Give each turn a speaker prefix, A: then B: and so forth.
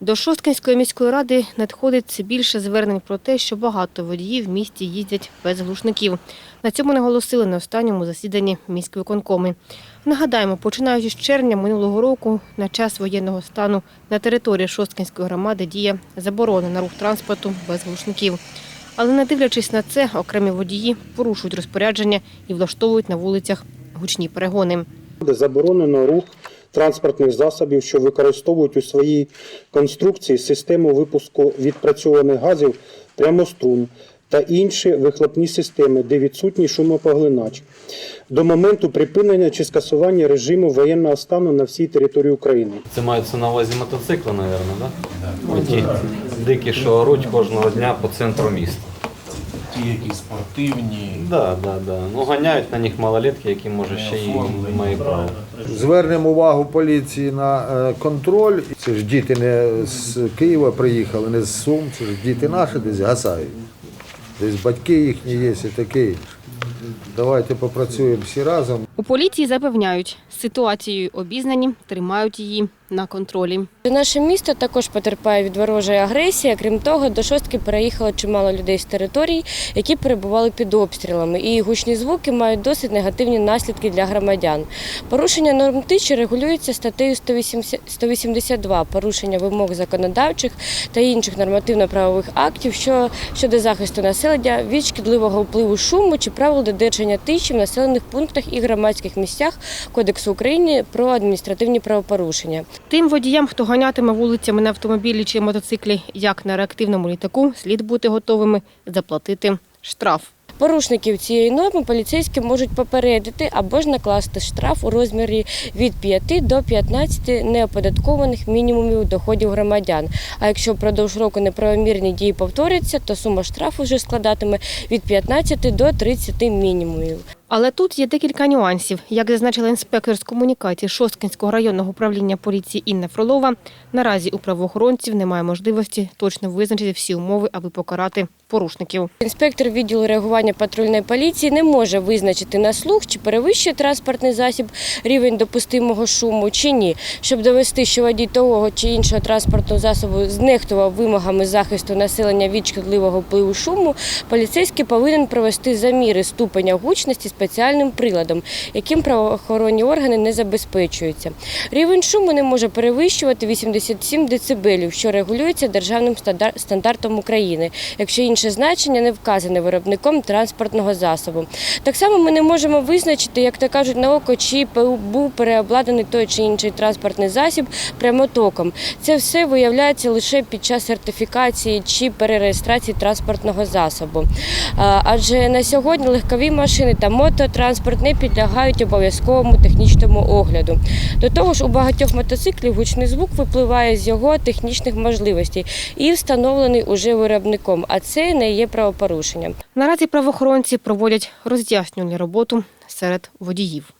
A: До Шосткинської міської ради надходить більше звернень про те, що багато водіїв в місті їздять без глушників. На цьому наголосили на останньому засіданні міськвиконкоми. Нагадаємо, починаючи з червня минулого року, на час воєнного стану на території Шосткинської громади діє заборона на рух транспорту без глушників. Але не дивлячись на це, окремі водії порушують розпорядження і влаштовують на вулицях гучні перегони.
B: заборонено рух транспортних засобів, що використовують у своїй конструкції систему випуску відпрацьованих газів прямострун та інші вихлопні системи, де відсутній шумопоглинач, до моменту припинення чи скасування режиму воєнного стану на всій території України.
C: Це мається на увазі мотоцикли, мабуть, да? Оті дикі, що оруть кожного дня по центру міста.
D: Ті, які спортивні.
C: Да, да, да. Ну ганяють на них малолетки, які може ще й не мають права.
E: Звернемо увагу поліції на е, контроль. Це ж діти не з Києва приїхали, не з Сум, це ж діти наші десь гасають. Десь батьки їхні є і таке. Давайте попрацюємо всі разом.
A: У поліції запевняють, з ситуацією обізнані, тримають її на контролі.
F: Наше місто також потерпає від ворожої агресії. Крім того, до шостки переїхало чимало людей з територій, які перебували під обстрілами. І гучні звуки мають досить негативні наслідки для громадян. Порушення норм тиші регулюється статтею 180 182 порушення вимог законодавчих та інших нормативно-правових актів що, щодо захисту населення від шкідливого впливу шуму чи правил додержання тиші в населених пунктах і громадських місцях Кодексу України про адміністративні правопорушення.
A: Тим водіям, хто ганятиме вулицями на автомобілі чи мотоциклі, як на реактивному літаку, слід бути готовими заплатити штраф.
F: Порушників цієї норми поліцейські можуть попередити або ж накласти штраф у розмірі від 5 до 15 неоподаткованих мінімумів доходів громадян. А якщо впродовж року неправомірні дії повторяться, то сума штрафу вже складатиме від 15 до 30 мінімумів.
A: Але тут є декілька нюансів. Як зазначила інспектор з комунікації Шосткинського районного управління поліції Інна Фролова, наразі у правоохоронців немає можливості точно визначити всі умови, аби покарати порушників.
F: Інспектор відділу реагування патрульної поліції не може визначити на слух, чи перевищує транспортний засіб рівень допустимого шуму чи ні. Щоб довести, що водій того чи іншого транспортного засобу знехтував вимогами захисту населення від шкідливого впливу шуму, поліцейський повинен провести заміри ступеня гучності спеціальним приладом, яким правоохоронні органи не забезпечуються. Рівень шуму не може перевищувати 87 дБ, що регулюється державним стандартом України, якщо інше значення не вказане виробником транспортного засобу. Так само ми не можемо визначити, як то кажуть, на око, чи був переобладнаний той чи інший транспортний засіб прямотоком. Це все виявляється лише під час сертифікації чи перереєстрації транспортного засобу. Адже на сьогодні легкові машини та мототранспорт не підлягають обов'язковому технічному огляду. До того ж, у багатьох мотоциклів гучний звук випливає з його технічних можливостей і встановлений уже виробником, а це не є правопорушенням.
A: Наразі правоохоронці проводять роз'яснювальну роботу серед водіїв.